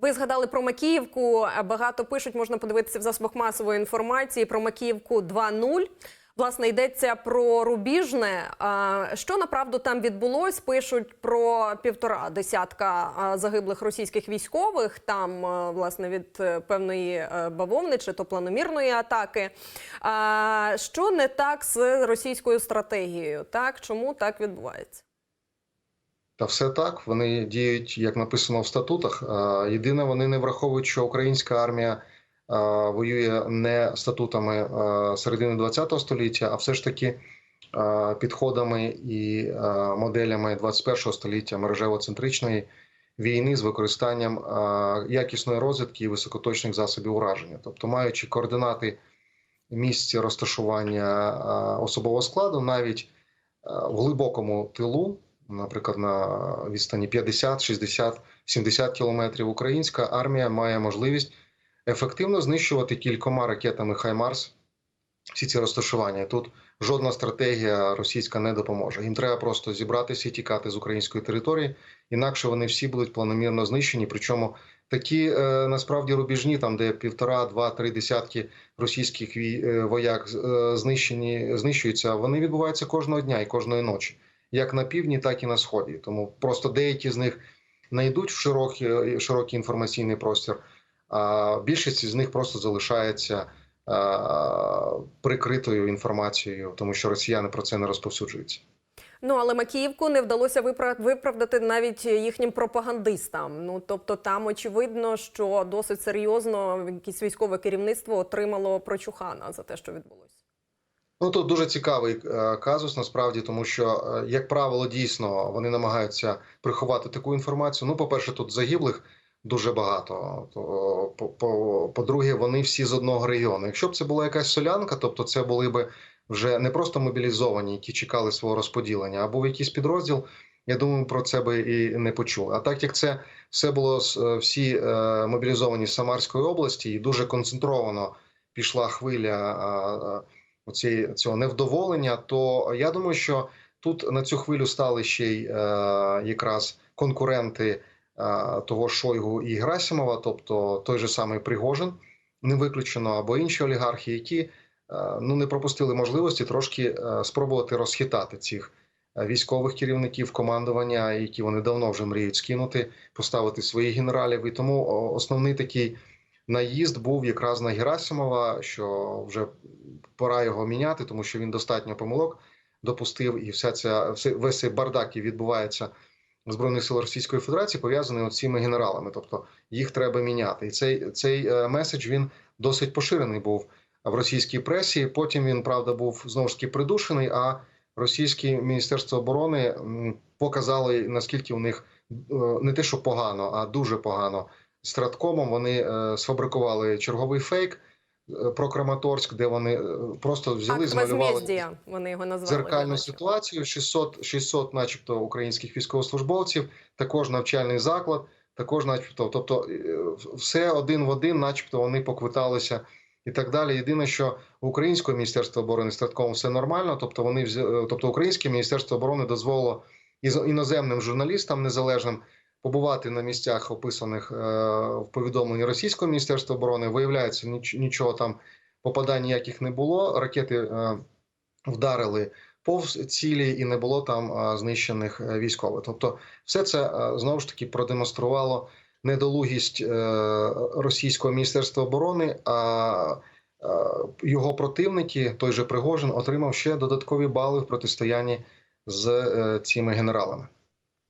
Ви згадали про Макіївку. Багато пишуть, можна подивитися в засобах масової інформації про Макіївку 2.0. Власне, йдеться про Рубіжне. Що направду там відбулось? Пишуть про півтора десятка загиблих російських військових. Там власне від е, певної е, бавовни чи то планомірної атаки. Що не так з російською стратегією? Так чому так відбувається? Та все так. Вони діють, як написано в статутах. Е, Єдине, вони не враховують, що українська армія е, воює не статутами е, середини ХХ століття, а все ж таки підходами і моделями 21 століття мережево-центричної війни з використанням якісної розвідки і високоточних засобів ураження, тобто маючи координати місця розташування особового складу, навіть в глибокому тилу наприклад, на відстані 50, 60, 70 кілометрів, українська армія має можливість ефективно знищувати кількома ракетами Хаймарс всі ці розташування. Тут жодна стратегія російська не допоможе. Їм треба просто зібратися і тікати з української території, інакше вони всі будуть планомірно знищені. Причому такі е, насправді рубіжні, там де півтора, два, три десятки російських е, вояк е, знищені, знищуються. Вони відбуваються кожного дня і кожної ночі як на півдні, так і на сході. Тому просто деякі з них не йдуть в широкий, широкий інформаційний простір, а більшість з них просто залишається прикритою інформацією, тому що росіяни про це не розповсюджуються. Ну але Макіївку не вдалося випра- виправдати навіть їхнім пропагандистам. Ну тобто, там очевидно, що досить серйозно якесь військове керівництво отримало прочухана за те, що відбулося. Ну тут дуже цікавий е, казус насправді, тому що, е, як правило, дійсно вони намагаються приховати таку інформацію. Ну, по-перше, тут загиблих дуже багато. То, по- по- По-друге, вони всі з одного регіону. Якщо б це була якась солянка, тобто це були б вже не просто мобілізовані, які чекали свого розподілення, а був якийсь підрозділ. Я думаю, про це би і не почули. А так як це все було е, всі мобілізовані з Самарської області, і дуже концентровано пішла хвиля. Оці, цього невдоволення, то я думаю, що тут на цю хвилю стали ще й е, якраз конкуренти е, того Шойгу і Грасімова, тобто той же самий Пригожин, не виключено, або інші олігархи, які е, ну не пропустили можливості трошки е, спробувати розхитати цих е, військових керівників командування, які вони давно вже мріють скинути, поставити своїх генералів. І тому основний такий наїзд був якраз на Герасимова, що вже пора його міняти, тому що він достатньо помилок допустив, і вся ця весь цей бардак, який відбувається збройних сил Російської Федерації, пов'язаний цими генералами. Тобто їх треба міняти. І цей цей е, меседж він досить поширений був в російській пресі. Потім він правда був знову ж таки придушений. А російське міністерство оборони показало наскільки у них е, не те, що погано, а дуже погано. З Траткомом вони е, сфабрикували черговий фейк е, про Краматорськ, де вони е, просто взяли, Акт змалювали вони його назвали. дзеркальну ситуацію. 600, 600 начебто, українських військовослужбовців, також навчальний заклад, також, начебто, тобто все один в один, начебто, вони поквиталися і так далі. Єдине, що українського міністерства оборони з Траткомом все нормально. Тобто, вони тобто, українське міністерство оборони дозволило іноземним журналістам незалежним побувати на місцях, описаних е, в повідомленні російського міністерства оборони. Виявляється, ніч- нічого там попадань ніяких не було. Ракети е, вдарили повз цілі, і не було там е, знищених військових. Тобто, все це знову ж таки продемонструвало недолугість російського міністерства оборони. А його противники, той же Пригожин, отримав ще додаткові бали в протистоянні з цими генералами.